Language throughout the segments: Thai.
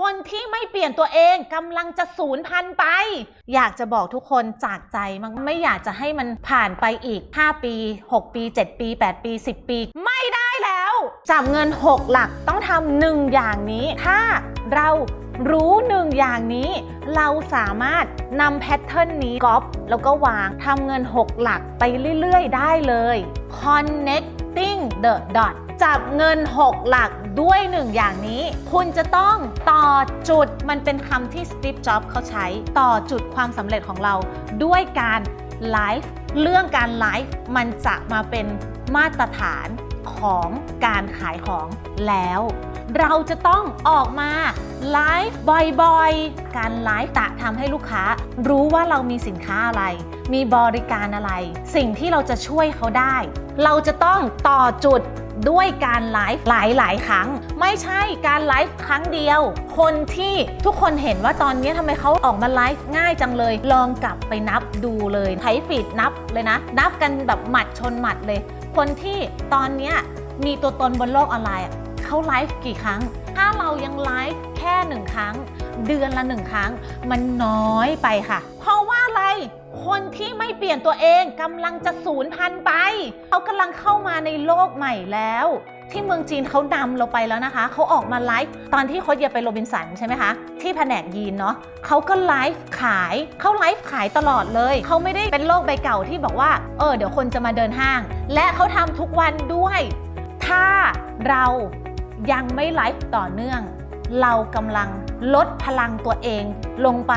คนที่ไม่เปลี่ยนตัวเองกำลังจะสูญพันธุ์ไป อยากจะบอกทุกคนจากใจมากไม่อยากจะให้มันผ่านไปอีก 5 ปี 6 ปี 7 ปี 8 ปี 10 ปี ไม่ได้แล้วจับเงิน 6 หลักต้องทำหนึ่งอย่างนี้ ถ้าเรารู้หนึ่งอย่างนี้ เราสามารถนำแพทเทิร์นนี้ก๊อปแล้วก็วางทำเงิน 6 หลักไปเรื่อย ๆ ได้เลย connecting the dot จับเงิน 6 หลักด้วยหนึ่งอย่างนี้ คุณจะต้องต่อจุดมันเป็นคำที่สตีฟจ็อบเขาใช้ต่อจุดความสำเร็จของเราด้วยการไลฟ์เรื่องการไลฟ์มันจะมาเป็นมาตรฐานของการขายของแล้ว เราจะต้องออกมาไลฟ์บ่อยๆ การไลฟ์จะทำให้ลูกค้า รู้ว่าเรามีสินค้าอะไร มีบริการอะไร สิ่งที่เราจะช่วยเขาได้ เราจะต้องต่อจุด ด้วยการไลฟ์หลาย ๆ ครั้ง ไม่ใช่การไลฟ์ครั้งเดียว คนที่ทุกคนเห็นว่าตอนนี้ทำไมเขาออกมาไลฟ์ง่ายจังเลย ลองกลับไปนับดูเลยไถฟีดนับเลยนะ นับกันแบบหมัดชนหมัดเลย คนที่ตอนนี้มีตัวตนบนโลกออนไลน์เขาไลฟ์กี่ครั้ง ถ้าเรายังไลฟ์แค่หนึ่งครั้ง เดือนละหนึ่งครั้ง มันน้อยไปค่ะ คนที่ไม่เปลี่ยนตัวเองกำลังจะสูญพันธุ์ไป เขากำลังเข้ามาในโลกใหม่แล้ว ที่เมืองจีนเขานำเราไปแล้วนะคะ เขาออกมาไลฟ์ตอนที่เขาเยียไปโรบินสันใช่ไหมคะ ที่แผนกยีนเนาะเขาก็ไลฟ์ขายเขาไลฟ์ขายตลอดเลย เขาไม่ได้เป็นโลกใบเก่าที่บอกว่า เออเดี๋ยวคนจะมาเดินห้าง และเขาทำทุกวันด้วย ถ้าเรายังไม่ไลฟ์ต่อเนื่อง เรากำลังลดพลังตัวเองลงไป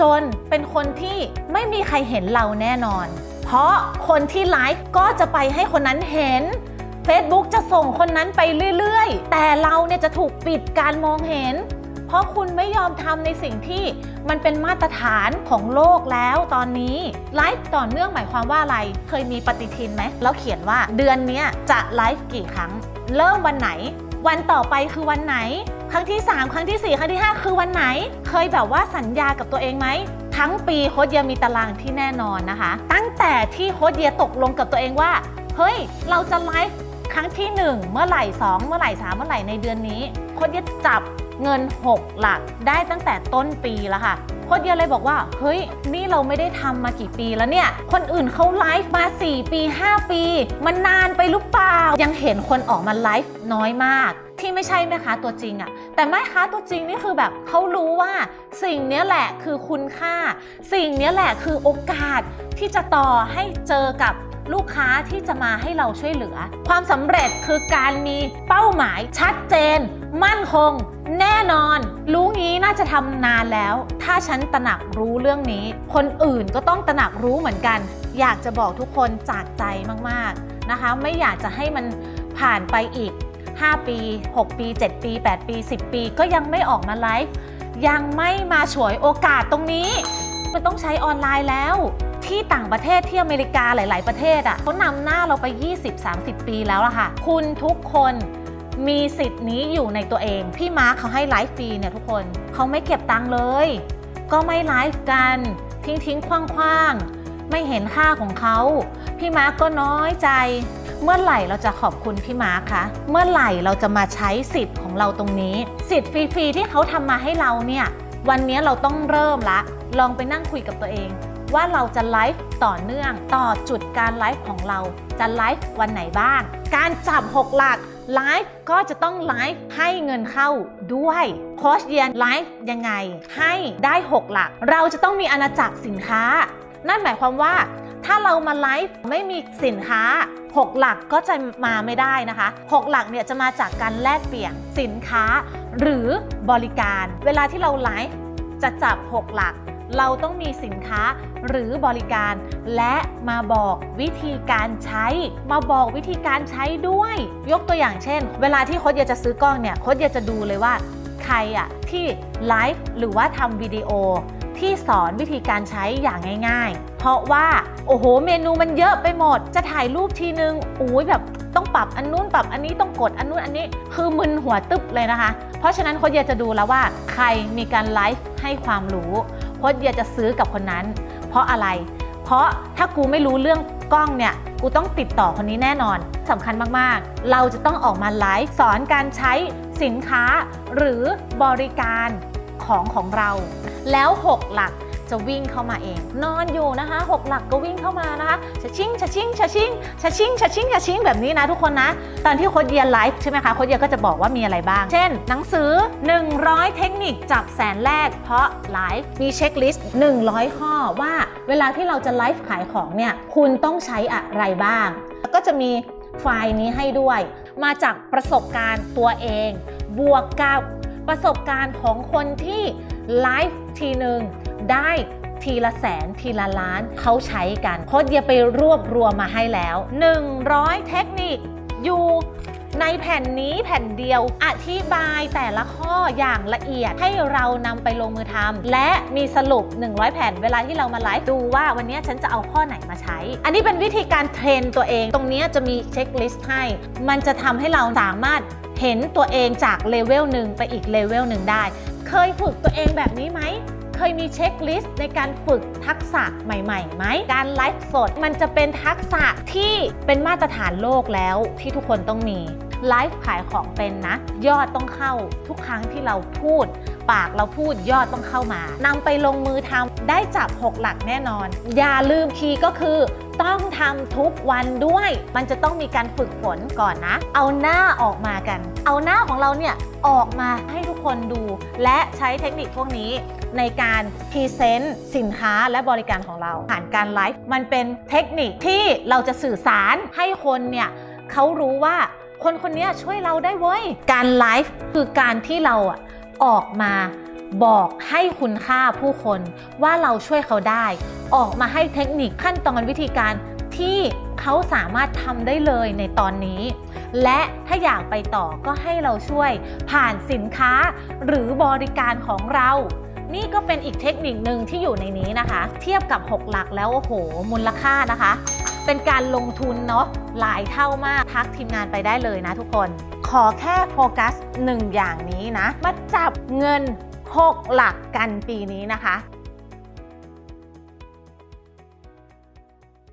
จนเป็นคนที่ไม่มีใครเห็นเราแน่นอน เพราะคนที่ไลฟ์ก็จะไปให้คนนั้นเห็น Facebook จะส่งคนนั้นไปเรื่อยๆ แต่เราเนี่ยจะถูกปิดการมองเห็น เพราะคุณไม่ยอมทำในสิ่งที่มันเป็นมาตรฐานของโลกแล้วตอนนี้ไลฟ์ต่อเนื่องหมายความว่าอะไร เคยมีปฏิทินไหมแล้วเขียนว่าเดือนนี้จะไลฟ์กี่ครั้ง เริ่มวันไหน วันต่อไปคือวันไหน ครั้งที่ 3 ครั้งทีสี่ 4 ครั้งที่ 5 คือวันไหน เคยแบบว่าสัญญากับตัวเองไหม ทั้งปีโค้ดเยียมีตารางที่แน่นอนนะคะ ตั้งแต่ที่โค้ดเยียตกลงกับตัวเองว่า เฮ้ย เราจะไลฟ์ครั้งที่ 1 เมื่อไหร่ 2 เมื่อไหร่ 3 เมื่อไหร่ในเดือนนี้โค้ดเยียจับเงิน 6 หลักได้ตั้งแต่ต้นปีแล้วค่ะ โค้ดเยียเลยบอกว่า เฮ้ย นี่เราไม่ได้ทำมากี่ปีแล้วเนี่ย คนอื่นเขาไลฟ์มา 4 ปี 5 ปี มันนานไปหรือเปล่า ยังเห็นคนออกมาไลฟ์น้อยมาก ที่ไม่ใช่แม่ค้าตัวจริงอะแต่แม่ค้าตัวจริงนี่คือแบบเขารู้ว่าสิ่งนี้แหละคือคุณค่า สิ่งนี้แหละคือโอกาสที่จะต่อให้เจอกับลูกค้าที่จะมาให้เราช่วยเหลือ ความสำเร็จคือการมีเป้าหมายชัดเจน มั่นคง แน่นอน รู้งี้น่าจะทำนานแล้ว ถ้าฉันตระหนักรู้เรื่องนี้ คนอื่นก็ต้องตระหนักรู้เหมือนกัน อยากจะบอกทุกคนจากใจมากๆนะคะ ไม่อยากจะให้มันผ่านไปอีก 5 ปี 6 ปี 7 ปี 8 ปี 10 ปี ก็ยังไม่ออกมาไลฟ์ยังไม่มาฉวยโอกาสตรงนี้ มันต้องใช้ออนไลน์แล้ว ที่ต่างประเทศที่อเมริกาหลาย ๆ ประเทศอะเขานำหน้าเราไป 20-30 ปีแล้วล่ะค่ะ คุณทุกคน มีสิทธิ์นี้อยู่ในตัวเอง พี่มาร์คเขาให้ไลฟ์ฟรีเนี่ยทุกคนเขาไม่เก็บตังค์เลย ก็ไม่ไลฟ์กันทิ้งทิ้งคว้างคว้างๆไม่เห็นค่าของเขาพี่มาร์คก็น้อยใจ เมื่อไหร่เราจะขอบคุณพี่มาร์คคะเมื่อไหร่เราจะมาใช้สิทธิ์ของเราตรงนี้ สิทธิ์ฟรีๆที่เขาทำมาให้เราเนี่ย วันนี้เราต้องเริ่มละ ลองไปนั่งคุยกับตัวเอง ว่าเราจะไลฟ์ต่อเนื่อง ต่อจุดการไลฟ์ของเราจะไลฟ์วันไหนบ้าง การจับ 6 หลักไลฟ์ก็จะต้องไลฟ์ให้เงินเข้าด้วยโค้ชเยียนไลฟ์ยังไง ให้ได้ 6 หลัก เราจะต้องมีอาณาจักรสินค้า นั่นหมายความว่า ถ้าเรามาไลฟ์ไม่มีสินค้า 6 หลักก็จะมาไม่ได้นะคะ 6 หลักเนี่ยจะมาจากการแลกเปลี่ยนสินค้า หรือบริการ เวลาที่เราไลฟ์จะจับ 6 หลัก เราต้องมีสินค้าหรือบริการ และมาบอกวิธีการใช้ มาบอกวิธีการใช้ด้วย ยกตัวอย่างเช่น เวลาที่โค้ชเยจะซื้อกล้องเนี่ยโค้ชเยจะดูเลยว่า ใครอะที่ไลฟ์หรือว่าทำวิดีโอที่สอนวิธีการใช้อย่างง่าย ๆ เพราะว่าโอ้โหเมนูมันเยอะไปหมด จะถ่ายรูปทีนึงอุ้ยแบบต้องปรับอันนู้นปรับอันนี้ต้องกดอันนู้นอันนี้คือมึนหัวตึ๊บเลยนะคะ เพราะฉะนั้นโค้ชเยจะดูแล้วว่าใครมีการไลฟ์ให้ความรู้ เพราะเยจะซื้อกับคนนั้น เพราะอะไร เพราะถ้ากูไม่รู้เรื่องกล้องเนี่ยกูกูต้องติดต่อคนนี้แน่นอนสำคัญมากๆ เราจะต้องออกมาไลฟ์สอนการใช้สินค้าหรือบริการของของเรา แล้ว 6 หลัก จะวิ่งเข้ามาเอง นอนอยู่นะคะ6หลักก็วิ่งเข้ามานะคะชะชิงชะชิงชะชิงชะชิงชะชิงชะชิงแบบนี้นะทุกคนนะ ตอนที่โค้ดเยียร์ไลฟ์ใช่ไหมคะโค้ดเยียร์ก็จะบอกว่ามีอะไรบ้าง เช่น หนังสือ 100 เทคนิคจับแสนแรก เพราะไลฟ์มีเช็คลิสต์100 ข้อว่าเวลาที่เราจะไลฟ์ขายของเนี่ยคุณต้องใช้อะไรบ้าง แล้วก็จะมีไฟล์นี้ให้ด้วย มาจากประสบการณ์ตัวเอง บวกกับประสบการณ์ของคนที่ไลฟ์ทีหนึ่ง ได้ทีละแสนทีละล้านเขาใช้กันโค้ดเยียไปรวบรวมมาให้แล้ว 100 เทคนิคอยู่ในแผ่นนี้แผ่นเดียวอธิบายแต่ละข้ออย่างละเอียดให้เรานำไปลงมือทำและมีสรุป 100 แผ่นเวลาที่เรามาไลฟ์ดูว่าวันนี้ฉันจะเอาข้อไหนมาใช้ อันนี้เป็นวิธีการเทรนตัวเอง ตรงนี้จะมีเช็คลิสต์ให้ มันจะทำให้เราสามารถเห็นตัวเองจากเลเวลหนึ่งไปอีกเลเวลหนึ่งได้ เคยฝึกตัวเองแบบนี้ไหม เคยมีเช็คลิสต์ในการฝึกทักษะใหม่ๆไหมการไลฟ์สดมันจะเป็นทักษะที่เป็นมาตรฐานโลกแล้วที่ทุกคนต้องมีไลฟ์ขายของเป็นนะ ยอดต้องเข้าทุกครั้งที่เราพูด ปากเราพูดยอดต้องเข้ามานำไปลงมือทำได้จับ 6 หลักแน่นอน อย่าลืมคีย์ก็คือต้องทำทุกวันด้วย มันจะต้องมีการฝึกฝนก่อนนะ เอาหน้าออกมากัน เอาหน้าของเราเนี่ยออกมาให้ทุกคนดู และใช้เทคนิคพวกนี้ ในการพรีเซนต์สินค้าและบริการของเรา ผ่านการไลฟ์มันเป็นเทคนิคที่เราจะสื่อสารให้คนเนี่ยเขารู้ว่าคนคนนี้ช่วยเราได้เว้ย การไลฟ์คือการที่เราออกมาบอกให้คุณค่าผู้คนว่าเราช่วยเขาได้ ออกมาให้เทคนิคขั้นตอนวิธีการที่เขาสามารถทำได้เลยในตอนนี้ และถ้าอยากไปต่อก็ให้เราช่วยผ่านสินค้าหรือบริการของเรา นี่ก็เป็นอีกเทคนิคหนึ่งที่อยู่ในนี้นะคะ เทียบกับ 6 หลักแล้วโอ้โหมูลค่านะคะ เป็นการลงทุนเนาะหลายเท่ามากทักทีมงานไปได้เลยนะทุกคน ขอแค่โฟกัส1อย่างนี้นะ มาจับเงิน 6 หลักกันปีนี้นะคะ